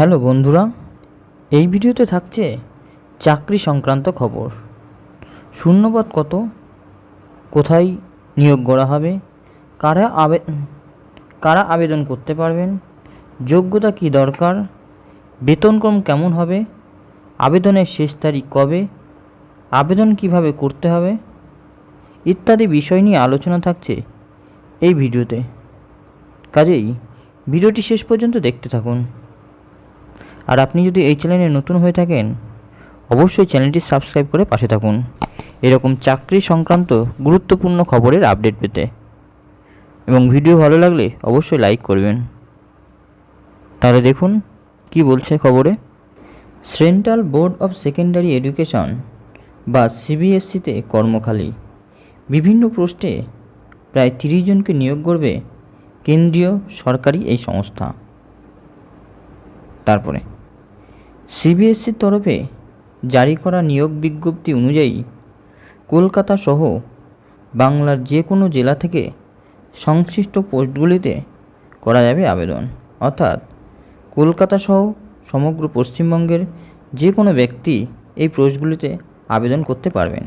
Hello বন্ধুরা, এই ভিডিওতে থাকছে চাকরি সংক্রান্ত খবর। শূন্যপদ কত? কোথায় নিয়োগ করা হবে? কারা আবে, কারা আবেদন করতে পারবেন? যোগ্যতা কি দরকার? বেতনক্রম কেমন হবে? আবেদনের শেষ তারিখ কবে? আবেদন কীভাবে করতে হবে? ইত্যাদি বিষয় নিয়ে আলোচনা থাকছে এই ভিডিওতে। কাজেই ভিডিওটি শেষ পর্যন্ত দেখতে থাকুন। আর আপনি যদি এই চ্যানেলে নতুন হয়ে থাকেন, অবশ্যই চ্যানেলটি সাবস্ক্রাইব করে পাশে থাকুন। এরকম চাকরি সংক্রান্ত গুরুত্বপূর্ণ খবরের আপডেট পেতে। এবং ভিডিও ভালো লাগলে অবশ্যই লাইক করবেন। তাহলে দেখুন, কি বলছে খবরে? Central board of secondary education বা সিবিএসসিতে কর্মখালি। বিভিন্ন পোস্টে প্রায় তিরিশ জনকে নিয়োগ করবে কেন্দ্রীয় সরকারি এই সংস্থা। তারপরে সিবিএসসির তরফে জারি করা নিয়োগ বিজ্ঞপ্তি অনুযায়ী কলকাতা সহ বাংলার যে কোনো জেলা থেকে সংশ্লিষ্ট পোস্টগুলিতে করা যাবে আবেদন। অর্থাৎ কলকাতা সহ সমগ্র পশ্চিমবঙ্গের যে কোনো ব্যক্তি এই পোস্টগুলিতে আবেদন করতে পারবেন।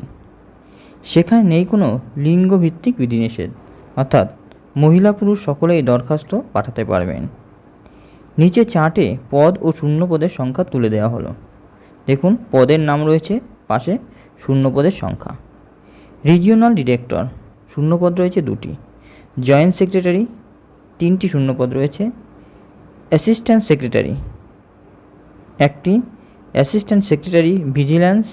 সেখানে নেই কোনো লিঙ্গভিত্তিক বিধিনিষেধ। অর্থাৎ মহিলা পুরুষ সকলেই দরখাস্ত পাঠাতে পারবেন। নিচে চার্টে পদ ও শূন্য পদের সংখ্যা তুলে দেওয়া হলো। দেখুন, পদের নাম রয়েছে, পাশে শূন্য পদের সংখ্যা। রিজিওনাল ডিরেক্টর শূন্যপদ রয়েছে দুটি। জয়েন্ট সেক্রেটারি তিনটি শূন্যপদ রয়েছে। অ্যাসিস্ট্যান্ট সেক্রেটারি একটি। অ্যাসিস্ট্যান্ট সেক্রেটারি ভিজিল্যান্স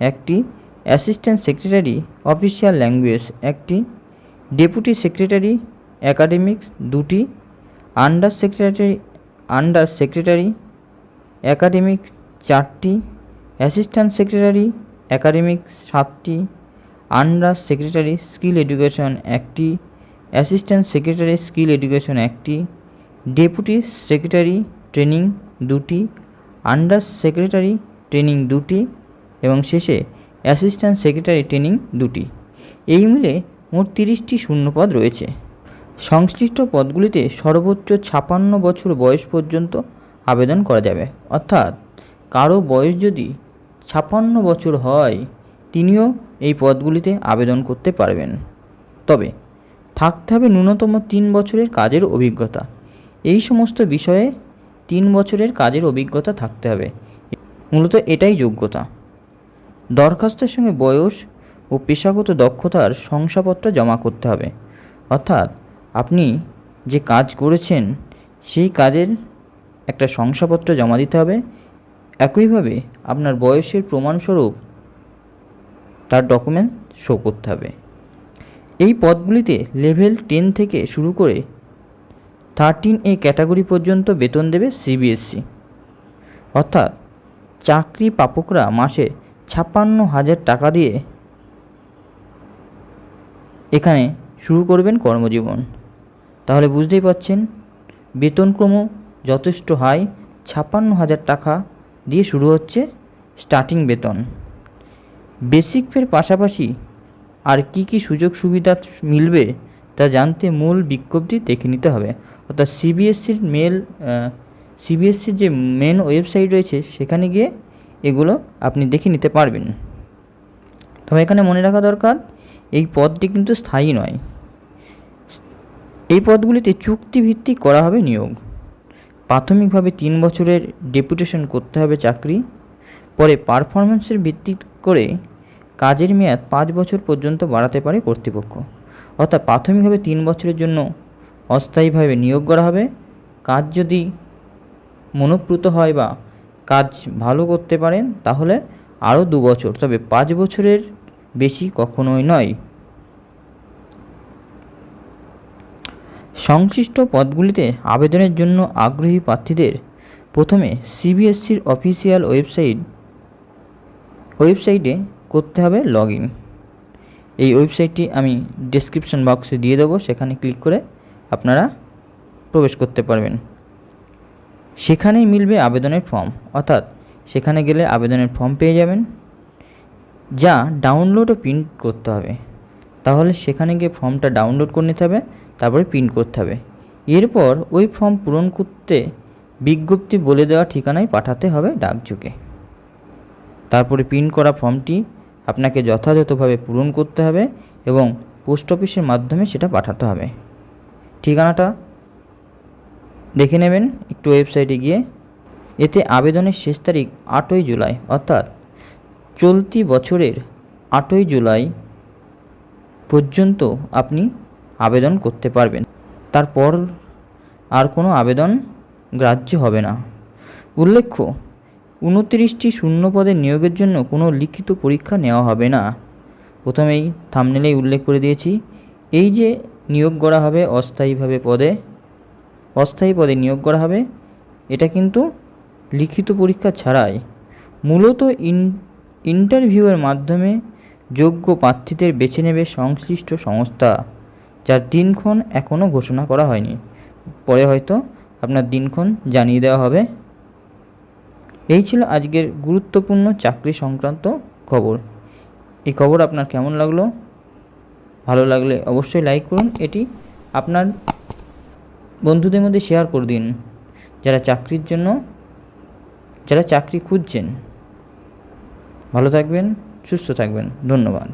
একটি। অ্যাসিস্ট্যান্ট সেক্রেটারি অফিসিয়াল ল্যাঙ্গুয়েজ একটি। ডেপুটি সেক্রেটারি অ্যাকাডেমিক্স দুটি। Under secretary under secretary academic চারটি, অ্যাসিস্ট্যান্ট সেক্রেটারি অ্যাকাডেমিক সাতটি, আন্ডার সেক্রেটারি স্কিল এডুকেশন একটি, অ্যাসিস্ট্যান্ট সেক্রেটারি স্কিল এডুকেশন একটি, ডেপুটি সেক্রেটারি ট্রেনিং দুটি, under secretary training দুটি এবং শেষে অ্যাসিস্ট্যান্ট সেক্রেটারি ট্রেনিং দুটি। এই মিলে মোট তিরিশটি শূন্যপদ রয়েছে। সংশ্লিষ্ট পদগুলিতে সর্বোচ্চ ছাপান্ন বছর বয়স পর্যন্ত আবেদন করা যাবে। অর্থাৎ কারও বয়স যদি ছাপান্ন বছর হয়, তিনিও এই পদগুলিতে আবেদন করতে পারবেন। তবে থাকতে হবে ন্যূনতম তিন বছরের কাজের অভিজ্ঞতা। এই সমস্ত বিষয়ে তিন বছরের কাজের অভিজ্ঞতা থাকতে হবে। মূলত এটাই যোগ্যতা। দরখাস্তের সঙ্গে বয়স ও পেশাগত দক্ষতার শংসাপত্র জমা করতে হবে। অর্থাৎ আপনি যে কাজ করেছেন, সেই কাজের একটা শংসাপত্র জমা দিতে হবে। একইভাবে আপনার বয়সের প্রমাণস্বরূপ তার ডকুমেন্ট শো করতে হবে। এই পদগুলিতে লেভেল টেন থেকে শুরু করে থার্টিন এ ক্যাটাগরি পর্যন্ত বেতন দেবে সিবিএসসি অর্থাৎ চাকরি প্রাপকরা মাসে ছাপ্পান্ন হাজার টাকা দিয়ে এখানে শুরু করবেন কর্মজীবন। তাহলে বুঝতেই পারছেন বেতনক্রম যথেষ্ট হাই, ছাপ্পান্ন হাজার টাকা দিয়ে শুরু হচ্ছে স্টার্টিং বেতন। বেসিক ফের পাশাপাশি আর কি কি সুযোগ সুবিধা মিলবে তা জানতে মূল বিজ্ঞপ্তি দেখে নিতে হবে। অর্থাৎ সিবিএসসির মেল সিবিএসসির যে মেন ওয়েবসাইট রয়েছে সেখানে গিয়ে এগুলো আপনি দেখে নিতে পারবেন। তবে এখানে মনে রাখা দরকার, এই পদটি কিন্তু স্থায়ী নয়। এই পদগুলিতে চুক্তিভিত্তিক করা হবে নিয়োগ। প্রাথমিকভাবে তিন বছরের ডেপুটেশন করতে হবে চাকরি, পরে পারফরমেন্সের ভিত্তি করে কাজের মেয়াদ পাঁচ বছর পর্যন্ত বাড়াতে পারে কর্তৃপক্ষ। অর্থাৎ প্রাথমিকভাবে তিন বছরের জন্য অস্থায়ীভাবে নিয়োগ করা হবে। কাজ যদি মনোপ্রুত হয় বা কাজ ভালো করতে পারেন, তাহলে আরও দু বছর, তবে পাঁচ বছরের বেশি কখনোই নয়। সংশ্লিষ্ট পদগুলিতে আবেদনের জন্য আগ্রহী প্রার্থীদের প্রথমে সিবিএসসির অফিসিয়াল ওয়েবসাইট, ওয়েবসাইটে করতে হবে লগ ইন এই ওয়েবসাইটটি আমি ডেসক্রিপশন বক্সে দিয়ে দেবো, সেখানে ক্লিক করে আপনারা প্রবেশ করতে পারবেন। সেখানেই মিলবে আবেদনের ফর্ম, অর্থাৎ সেখানে গেলে আবেদনের ফর্ম পেয়ে যাবেন, যা ডাউনলোড ও প্রিন্ট করতে হবে। তাহলে সেখানে গিয়ে ফর্মটা ডাউনলোড করে নিতে হবে তারপরে প্রিন্ট করতে হবে। এরপর ওই ফর্ম পূরণ করতে বিজ্ঞপ্তি বলে দেওয়া ঠিকানায় পাঠাতে হবে ডাকযোগে। তারপরে প্রিন্ট করা ফর্মটি আপনাকে যথাযথভাবে পূরণ করতে হবে এবং পোস্ট অফিসের মাধ্যমে সেটা পাঠাতে হবে। ঠিকানাটা দেখে নেবেন একটু ওয়েবসাইটে গিয়ে। এতে আবেদনের শেষ তারিখ আটই জুলাই, অর্থাৎ চলতি বছরের আটই জুলাই পর্যন্ত আপনি আবেদন করতে পারবেন। তারপর আর কোনো আবেদন গ্রাহ্য হবে না। উল্লেখ্য, উনত্রিশটি শূন্য পদের নিয়োগের জন্য কোনো লিখিত পরীক্ষা নেওয়া হবে না। প্রথমেই থামনেলেই উল্লেখ করে দিয়েছি, এই যে নিয়োগ করা হবে অস্থায়ীভাবে পদে, অস্থায়ী পদে নিয়োগ করা হবে, এটা কিন্তু লিখিত পরীক্ষা ছাড়াই। মূলত ইন ইন্টারভিউয়ের মাধ্যমে যোগ্য প্রার্থীদের বেছে নেবে সংশ্লিষ্ট সংস্থা। যার দিনক্ষণ এখনও ঘোষণা করা হয়নি। পরে হয়তো আপনার দিনক্ষণ জানিয়ে দেওয়া হবে। এই ছিল আজকের গুরুত্বপূর্ণ চাকরি সংক্রান্ত খবর। এই খবর আপনার কেমন লাগল? ভালো লাগলে অবশ্যই লাইক করুন। এটি আপনার বন্ধুদের মধ্যে শেয়ার করে দিন। যারা চাকরির জন্য, যারা চাকরি খুঁজছেন। ভালো থাকবেন, সুস্থ থাকবেন। ধন্যবাদ।